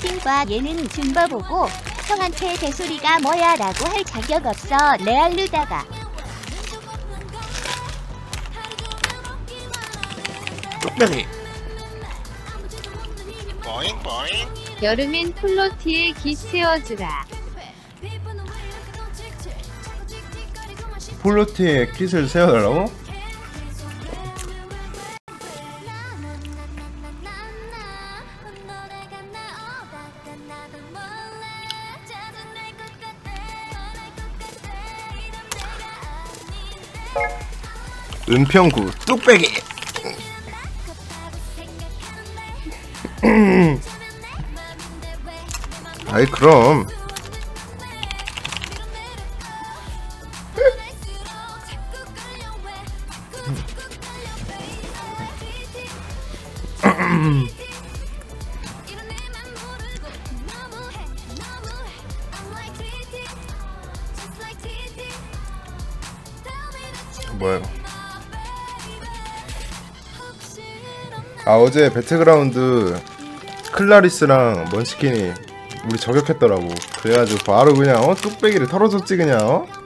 싱과 얘는 준거 보고 형한테 대소리가 뭐야 라고 할 자격 없어 레알루다가 보잉 여름엔 플로티에 기 채워주라. 폴로티에 킷을 세워달라고? 은평구 뚝배기. 아이 그럼 이거 아 어제 배틀그라운드 클라리스랑 먼치킨이 우리 저격했더라고 그래가지고 바로 그냥 어 뚝배기를 털어줬지 그냥 어?